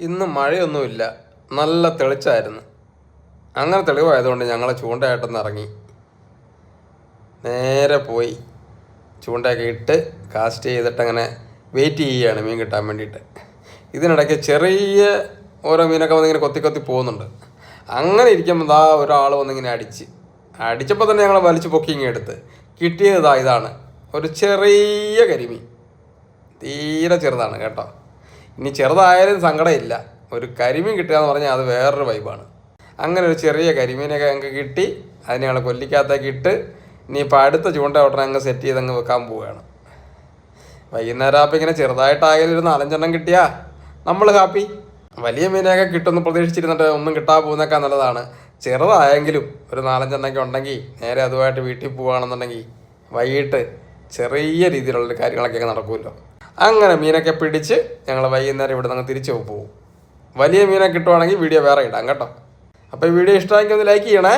ഇന്ന് മഴയൊന്നുമില്ല. നല്ല തെളിച്ചായിരുന്നു. അങ്ങനെ തെളിവായതുകൊണ്ട് ഞങ്ങൾ ചൂണ്ടയായിട്ടൊന്ന് ഇറങ്ങി. നേരെ പോയി. ചൂണ്ടയൊക്കെ ഇട്ട് കാസ്റ്റ് ചെയ്തിട്ട് അങ്ങനെ വെയിറ്റ് ചെയ്യുകയാണ് മീൻ കിട്ടാൻ വേണ്ടിയിട്ട്. ഇതിനിടയ്ക്ക് ചെറിയ ഓരോ മീനൊക്കെ വന്നിങ്ങനെ കൊത്തി കൊത്തി പോകുന്നുണ്ട്. അങ്ങനെ ഇരിക്കുമ്പോൾ ദാ ഒരാൾ വന്നിങ്ങനെ അടിച്ച്. അടിച്ചപ്പോൾ തന്നെ ഞങ്ങൾ വലിച്ചു പൊക്കി ഇങ്ങനെ എടുത്ത്. കിട്ടിയത് ഇതാണ്. ഒരു ചെറിയ കരിമീൻ. തീരെ ചെറുതാണ് കേട്ടോ. ഇനി ചെറുതായാലും സങ്കടമില്ല. ഒരു കരിമീൻ കിട്ടുക എന്ന് പറഞ്ഞാൽ അത് വേറൊരു വൈബാണ് അങ്ങനെ ഒരു ചെറിയ കരിമീനൊക്കെ ഞങ്ങൾക്ക് കിട്ടി. അതിനെ ഞങ്ങൾ കൊല്ലിക്കകത്തേക്ക് ഇട്ട് ഇനിയിപ്പോൾ അടുത്ത ചൂണ്ട ഉടനെ അങ്ങ് സെറ്റ് ചെയ്ത് അങ്ങ് വെക്കാൻ പോവുകയാണ്. വൈകുന്നേരം അപ്പം ഇങ്ങനെ ചെറുതായിട്ടായാലും ഒരു നാലഞ്ചെണ്ണം കിട്ടിയാ നമ്മൾ കാപ്പി വലിയ മീനൊക്കെ കിട്ടുമെന്ന് പ്രതീക്ഷിച്ചിരുന്നിട്ട് ഒന്നും കിട്ടാൻ പോകുന്നേക്കാൾ നല്ലതാണ്. ചെറുതായെങ്കിലും ഒരു നാലഞ്ചെണ്ണൊക്കെ ഉണ്ടെങ്കിൽ നേരെ അതുമായിട്ട് വീട്ടിൽ പോവുകയാണെന്നുണ്ടെങ്കിൽ വൈകിട്ട് ചെറിയ രീതിയിലുള്ള കാര്യങ്ങളൊക്കെ നടക്കുമല്ലോ. അങ്ങനെ മീനൊക്കെ പിടിച്ച് ഞങ്ങൾ വൈകുന്നേരം ഇവിടെ നിന്ന് തിരിച്ചു പോകും വലിയ മീനൊക്കെ കിട്ടുവാണെങ്കിൽ വീഡിയോ വേറെ ഇടാം കേട്ടോ. അപ്പോൾ ഈ വീഡിയോ ഇഷ്ടമാക്കി ഒന്ന് ലൈക്ക് ചെയ്യണേ.